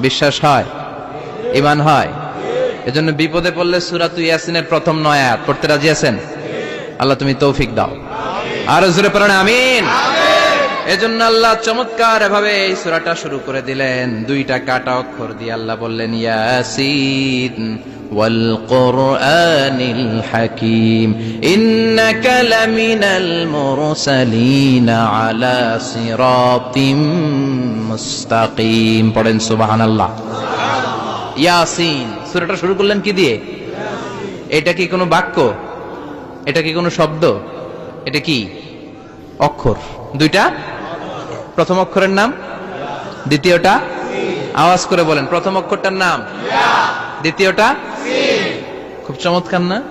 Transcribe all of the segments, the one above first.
বিশ্বাস হয়? ইমান হয়? এজন্য বিপদে পড়লে সুরা সুরাত ইয়াসিনের প্রথম নয় আয়াত। পড়তে রাজি আছেন? আল্লাহ তুমি তৌফিক দাও। আর জোরে পড়েন, আমিন। এজন্য আল্লাহ চমৎকার এভাবে এই সুরাটা শুরু করে দিলেন। দুইটা কাটা অক্ষর দিয়ে আল্লাহ বললেন, ইয়াসিন। والقرآن الحكيم إنك لمن المرسلين على صراط مستقيم পড়েন সুবহান আল্লাহ ইয়াসিন সূরাটা শুরু করলেন কি দিয়ে এটা কি কোনো বাক্য এটা কি কোনো শব্দ এটা কি অক্ষর দুইটা প্রথম অক্ষরের নাম দ্বিতীয়টা আওয়াজ করে বলেন প্রথম অক্ষরটার নাম দ্বিতীয়টা খুব চমৎকার না?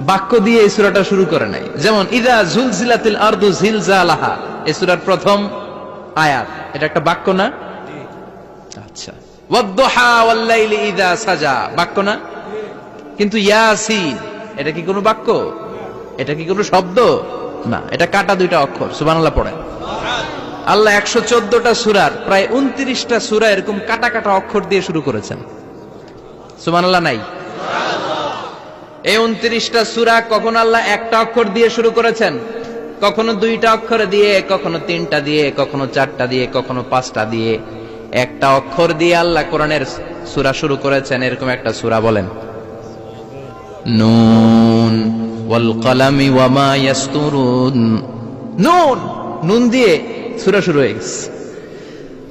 বাক্য দিয়ে এই সূরাটা শুরু করে নাই। যেমন, ইদা জুলজিলাতিল আরদু জিলজালাহা এই সূরার প্রথম আয়াত। এটা একটা বাক্য না? আচ্ছা। কিন্তু এটা কি কোনো বাক্য? এটা কি কোনো শব্দ? না, এটা কাটা দুইটা অক্ষর পড়েন আল্লাহ একশো চোদ্দটা সুরার, প্রায় উনত্রিশটা সুরা এরকম কাটা কাটা অক্ষর দিয়ে শুরু করেছেন। নাই। এই উনত্রিশটা সুরা কখন আল্লাহ একটা অক্ষর দিয়ে শুরু করেছেন? কখনো দুইটা অক্ষর দিয়ে, কখনো তিনটা দিয়ে, কখনো চারটা দিয়ে, কখনো পাঁচটা দিয়ে। একটা অক্ষর দিয়ে আল্লাহ কোরআনের সুরা শুরু করেছেন, এরকম একটা সুরা বলেন। নুন ওয়াল কলামি ওয়ামা ইয়াসতুরুন। নুন! নুন দিয়ে সূরা শুরু হয়ে গেছে।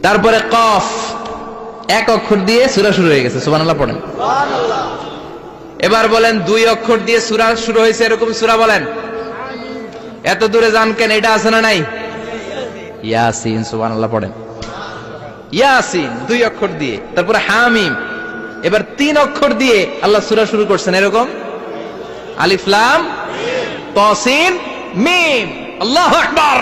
তারপরে কফ, এক অক্ষর দিয়ে সূরা শুরু হয়ে গেছে। সুবহানাল্লাহ পড়েন। এবার বলেন দুই অক্ষর দিয়ে সুরা শুরু হয়েছে, এরকম সুরা বলেন। এত দূরে যান কেন, এটা আছে না নাই? ইয়াসিন, সুবহানাল্লাহ, পড়েন। ইয়াসিন, দুই অক্ষর দিয়ে, তারপরে হামিম। এবার তিন অক্ষর দিয়ে আল্লাহ সূরা শুরু করছেন, এরকম? আলিফ লাম তসিন মিম। আল্লাহু আকবার।